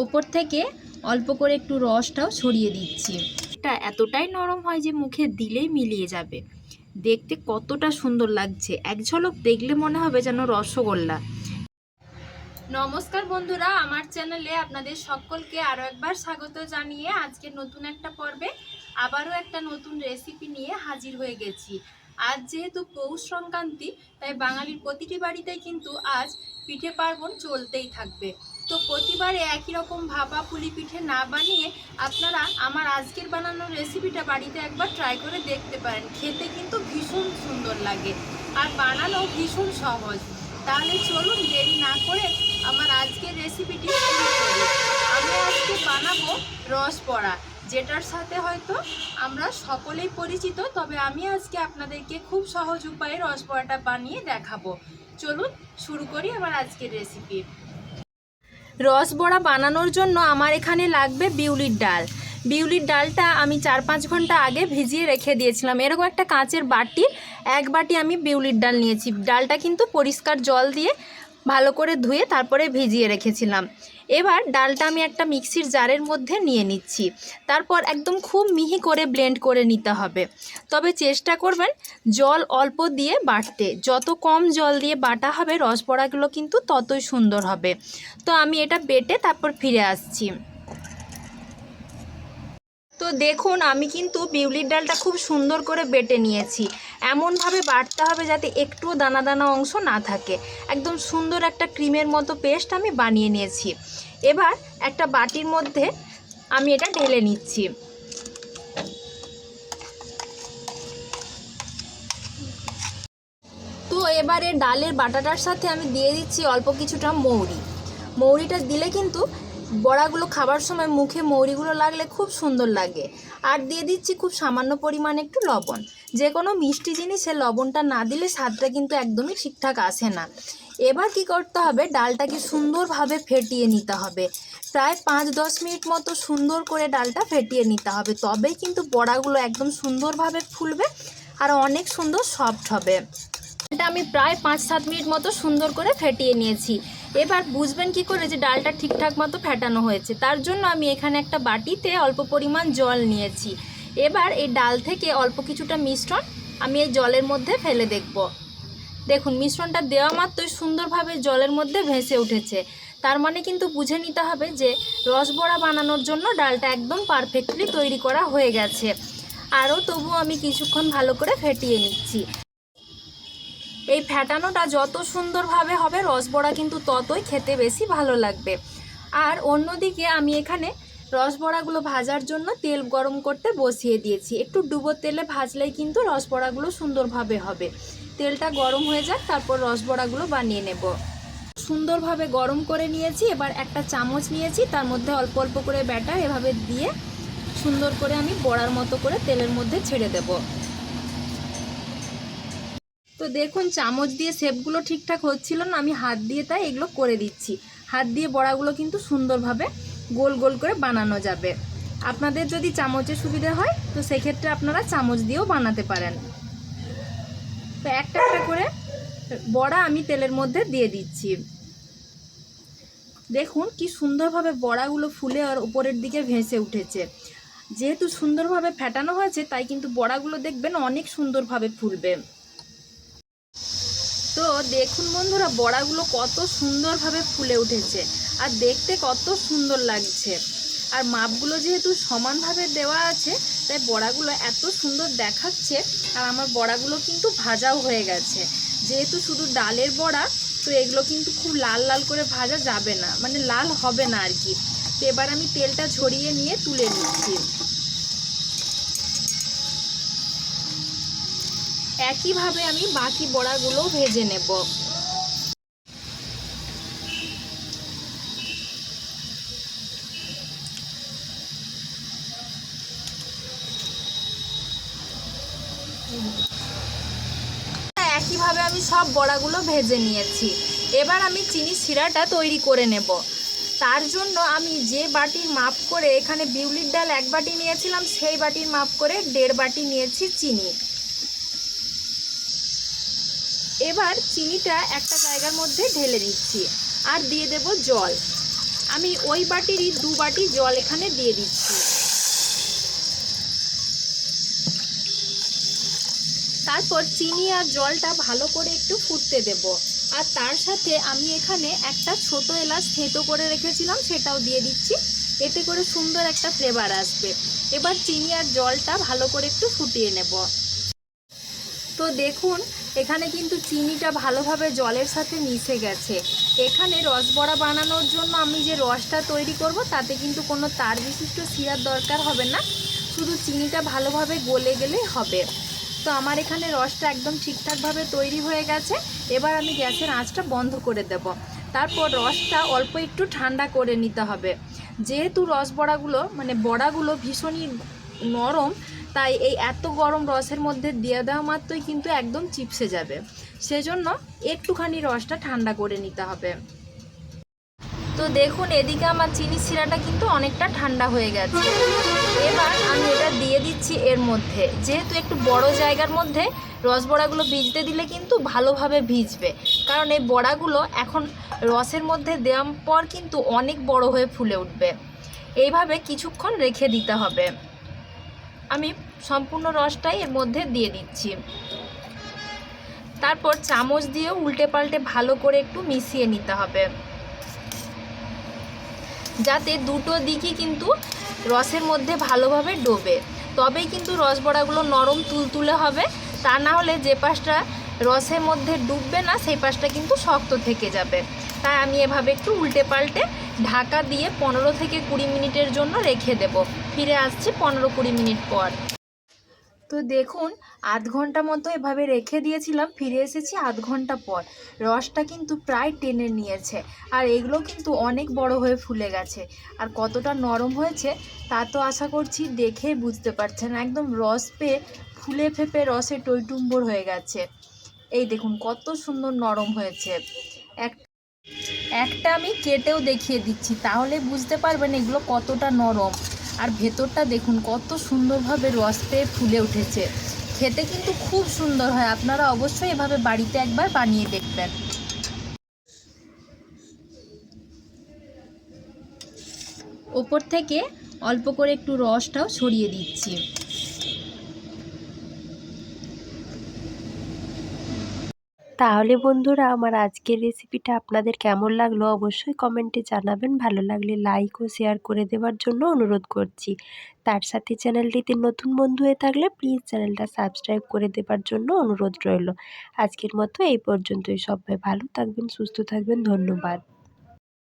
ওপর থেকে অল্প করে একটু রসটাও ছড়িয়ে দিচ্ছি। এটা এতটাই নরম হয় যে মুখে দিলেই মিলিয়ে যাবে। দেখতে কতটা সুন্দর লাগছে। এক ঝলক দেখলে মনে হবে যেন রসগোল্লা। নমস্কার বন্ধুরা আমার চ্যানেলে আপনাদের সকলকে আরও একবার স্বাগত জানিয়ে আজকে নতুন একটা পর্বে আবারও একটা নতুন রেসিপি নিয়ে হাজির হয়ে গেছি। আজ যেহেতু পৌষ সংক্রান্তি তাই বাঙালির প্রতিটি বাড়িতেই কিন্তু আজ পিঠে পার্বণ চলতেই থাকবে। তো প্রতিবারে একই রকম ভাপা পুলি পিঠে না বানিয়ে আপনারা আমার আজকের বানানো রেসিপিটা বাড়িতে একবার ট্রাই করে দেখতে পারেন। খেতে কিন্তু ভীষণ সুন্দর লাগে আর বানানো ভীষণ সহজ। তাহলে চলুন দেরি না করে আমার আজকের রেসিপিটি শুরু করি। আমি আজকে বানাবো রস বড়া, যেটার সাথে হয়তো আমরা সকলেই পরিচিত, তবে আমি আজকে আপনাদেরকে খুব সহজ উপায়ে রস বড়াটা বানিয়ে দেখাবো। চলুন শুরু করি আমার আজকের রেসিপি রস বড়া বানানোর জন্য আমার এখানে লাগবে বিউলির ডাল। বিউলির ডালটা আমি চার পাঁচ ঘণ্টা আগে ভিজিয়ে রেখে দিয়েছিলাম। এরকম একটা কাঁচের বাটি, এক বাটি আমি বিউলির ডাল নিয়েছি। ডালটা কিন্তু পরিষ্কার জল দিয়ে ভালো করে ধুয়ে তারপরে ভিজিয়ে রেখেছিলাম। এবার ডালটা আমি একটা মিক্সির জারের মধ্যে নিয়ে নিচ্ছি। তারপর একদম খুব মিহি করে ব্লেন্ড করে নিতে হবে। তবে চেষ্টা করবেন জল অল্প দিয়ে বাটতে যত কম জল দিয়ে বাটা হবে রস পড়াগুলো কিন্তু ততই সুন্দর হবে। তো আমি এটা বেটে তারপর ফিরে আসছি। তো দেখুন, আমি কিন্তু বিউলির ডালটা খুব সুন্দর করে বেটে নিয়েছি। এমনভাবে বাটতে হবে যাতে একটুও দানা দানা অংশ না থাকে। একদম সুন্দর একটা ক্রিমের মতো পেস্ট আমি বানিয়ে নিয়েছি। এবার একটা বাটির মধ্যে আমি এটা ঢেলে নিচ্ছি। তো এবারে ডালের বাটাটার সাথে আমি দিয়ে দিচ্ছি অল্প কিছুটা মৌরি। মৌরিটা দিলে কিন্তু বড়াগুলো খাবার সময় মুখে মৌরিগুলো লাগলে খুব সুন্দর লাগে। আর দিয়ে দিচ্ছি খুব সামান্য পরিমাণে একটু লবণ। যে কোনো মিষ্টি জিনিসে লবণটা না দিলে স্বাদটা কিন্তু একদমই ঠিকঠাক আসে না। এবার কি করতে হবে? ডালটাকে সুন্দরভাবে ফেটিয়ে নিতে হবে। প্রায় পাঁচ দশ মিনিট মতো সুন্দর করে ডালটা ফেটিয়ে নিতে হবে। তবেই কিন্তু বড়াগুলো একদম সুন্দরভাবে ফুলবে আর অনেক সুন্দর সফট হবে। এটা আমি প্রায় পাঁচ সাত মিনিট মতো সুন্দর করে ফেটিয়ে নিয়েছি। এবার বুঝবেন কি করে যে ডালটা ঠিকঠাক মতো ফেটানো হয়েছে। তার জন্য আমি এখানে একটা বাটিতে অল্প পরিমাণ জল নিয়েছি। এবার এই ডাল থেকে অল্প কিছুটা মিশ্রণ আমি এই জলের মধ্যে ফেলে দেখব। দেখুন, মিশ্রণটা দেওয়া মাত্রই সুন্দরভাবে জলের মধ্যে ভেসে উঠেছে। তার মানে কিন্তু বুঝে নিতে হবে যে রসবড়া বানানোর জন্য ডালটা একদম পারফেক্টলি তৈরি করা হয়ে গেছে। আরও তবু আমি কিছুক্ষণ ভালো করে ফেটিয়ে নিচ্ছি। এই ফ্যাটানোটা যত সুন্দরভাবে হবে রসবড়া কিন্তু ততই খেতে বেশি ভালো লাগবে। আর অন্যদিকে আমি এখানে রসবড়াগুলো ভাজার জন্য তেল গরম করতে বসিয়ে দিয়েছি। একটু ডুবো তেলে ভাজলেই কিন্তু রসবড়াগুলো সুন্দরভাবে হবে। তেলটা গরম হয়ে যাক, তারপর রসবড়াগুলো বানিয়ে নেব। সুন্দরভাবে গরম করে নিয়েছি, এবার একটা চামচ নিয়েছি, তার মধ্যে অল্প অল্প করে ব্যাটার এভাবে দিয়ে সুন্দর করে আমি বড়ার মতো করে তেলের মধ্যে ছেড়ে দেবো। তো দেখুন, চামচ দিয়ে শেপগুলো ঠিকঠাক হচ্ছিল না, আমি হাত দিয়ে তাই এগুলো করে দিচ্ছি। হাত দিয়ে বড়াগুলো কিন্তু সুন্দরভাবে গোল গোল করে বানানো যাবে। আপনাদের যদি চামচের সুবিধা হয়, তো সেক্ষেত্রে আপনারা চামচ দিয়েও বানাতে পারেন। তো একটা একটা করে বড়া আমি তেলের মধ্যে দিয়ে দিচ্ছি। দেখুন, কি সুন্দরভাবে বড়াগুলো ফুলে আর উপরের দিকে ভেসে উঠেছে। যেহেতু সুন্দরভাবে ফেটানো হয়েছে, তাই কিন্তু বড়াগুলো দেখবেন অনেক সুন্দরভাবে ফুলবে। তো দেখুন বন্ধুরা, বড়াগুলো কত সুন্দরভাবে ফুলে উঠেছে আর দেখতে কত সুন্দর লাগছে। আর মাপগুলো যেহেতু সমানভাবে দেওয়া আছে, তাই বড়াগুলো এত সুন্দর দেখাচ্ছে আর আমার বড়াগুলো কিন্তু ভাজাও হয়ে গেছে। যেহেতু শুধু ডালের বড়া, তো এগুলো কিন্তু খুব লাল লাল করে ভাজা যাবে না মানে লাল হবে না আর কি। তো এবার আমি তেলটা ঝরিয়ে নিয়ে তুলে নিচ্ছি। একইভাবে আমি বাকি বড়াগুলো ভেজে নেব। একইভাবে আমি সব বড়াগুলো ভেজে নিয়েছি। এবার আমি চিনি শিরাটা তৈরি করে নেব। তার জন্য আমি যে বাটির মাপ করে এখানে বিউলির ডাল এক বাটি নিয়েছিলাম, সেই বাটির মাপ করে দেড় বাটি নিয়েছি চিনি। এবার চিনিটা একটা জায়গার মধ্যে ঢেলে দিচ্ছি আর দিয়ে দেব জল। আমি ওই বাটিরই দু বাটি জল এখানে দিয়ে দিচ্ছি। তারপর চিনি আর জলটা ভালো করে একটু ফুটতে দেব। আর তার সাথে আমি এখানে একটা ছোট এলাচ থেঁতো করে রেখেছিলাম, সেটাও দিয়ে দিচ্ছি। এতে করে সুন্দর একটা ফ্লেভার আসবে। এবার চিনি আর জলটা ভালো করে একটু ফুটিয়ে নেব। তো দেখুন এখানে কিন্তু চিনিটা ভালোভাবে জলের সাথে মিশে গেছে। এখানে রসবড়া বানানোর জন্য আমি যে রসটা তৈরি করব, তাতে কিন্তু কোনো তার বিশিষ্ট শিরার দরকার হবে না। শুধু চিনিটা ভালোভাবে গলে গেলেই হবে। তো আমার এখানে রসটা একদম ঠিকঠাকভাবে তৈরি হয়ে গেছে। এবার আমি গ্যাসের আঁচটা বন্ধ করে দেব। তারপর রসটা অল্প একটু ঠান্ডা করে নিতে হবে। যেহেতু রস বড়াগুলো মানে বড়াগুলো ভীষণই নরম তাই এই এত গরম রসের মধ্যে দিয়ে দেওয়া মাত্রই কিন্তু একদম চিপসে যাবে। সেজন্য একটুখানি রসটা ঠান্ডা করে নিতে হবে। তো দেখুন, এদিকে আমার চিনি শিরাটা কিন্তু অনেকটা ঠান্ডা হয়ে গেছে। এবার আমি এটা দিয়ে দিচ্ছি এর মধ্যে। যেহেতু একটু বড় জায়গার মধ্যে রস বড়াগুলো ভিজতে দিলে কিন্তু ভালোভাবে ভিজবে। কারণ এই বড়াগুলো এখন রসের মধ্যে দেওয়ার পর কিন্তু অনেক বড় হয়ে ফুলে উঠবে। এইভাবে কিছুক্ষণ রেখে দিতে হবে। আমি সম্পূর্ণ রসটাই এর মধ্যে দিয়ে দিচ্ছি। তারপর চামচ দিয়ে উল্টে পাল্টে ভালো করে একটু মিশিয়ে নিতে হবে। যাতে দুটো দিকই কিন্তু রসের মধ্যে ভালোভাবে ডোবে। তবেই কিন্তু রসবড়াগুলো নরম তুলতুলে হবে। তা না হলে যে পাশটা রসের মধ্যে ডুববে না, সেই পাশটা কিন্তু শক্ত থেকে যাবে। তাই আমি এভাবে একটু উল্টে পাল্টে ঢাকা দিয়ে পনেরো থেকে কুড়ি মিনিটের জন্য রেখে দেব। ফিরে আসছি পনেরো কুড়ি মিনিট পর। তো দেখুন, আধ ঘণ্টা মতো এভাবে রেখে দিয়েছিলাম, ফিরে এসেছি আধ ঘণ্টা পর। রসটা কিন্তু প্রায় টেনে নিয়েছে, আর এগুলো কিন্তু অনেক বড় হয়ে ফুলে গেছে। আর কতটা নরম হয়েছে, তা তো আশা করছি দেখেই বুঝতে পারছেন। একদম রস পেয়ে, ফুলে ফেপে রসে টইটুম্বর হয়ে গেছে। এই দেখুন, কত সুন্দর নরম হয়েছে। এক একটা আমি কেটেও দেখিয়ে দিচ্ছি, তাহলে বুঝতে পারবেন এগুলো কতটা নরম। আর ভেতরটা দেখুন, কত সুন্দরভাবে রস পেয়ে ফুলে উঠেছে। খেতে কিন্তু খুব সুন্দর হয়, আপনারা অবশ্যই এভাবে বাড়িতে একবার বানিয়ে দেখবেন। ওপর থেকে অল্প করে একটু রসটাও ছড়িয়ে দিচ্ছি। তাহলে বন্ধুরা, আমার আজকের রেসিপিটা আপনাদের কেমন লাগল অবশ্যই কমেন্টে জানাবেন। ভালো লাগলে লাইক ও শেয়ার করে দেওয়ার জন্য অনুরোধ করছি। তার সাথে চ্যানেলটিতে নতুন বন্ধু হয়ে থাকলে প্লিজ চ্যানেলটা সাবস্ক্রাইব করে দেওয়ার জন্য অনুরোধ রইল। আজকের মতো এই পর্যন্তই। সবাই ভালো থাকবেন, সুস্থ থাকবেন। ধন্যবাদ।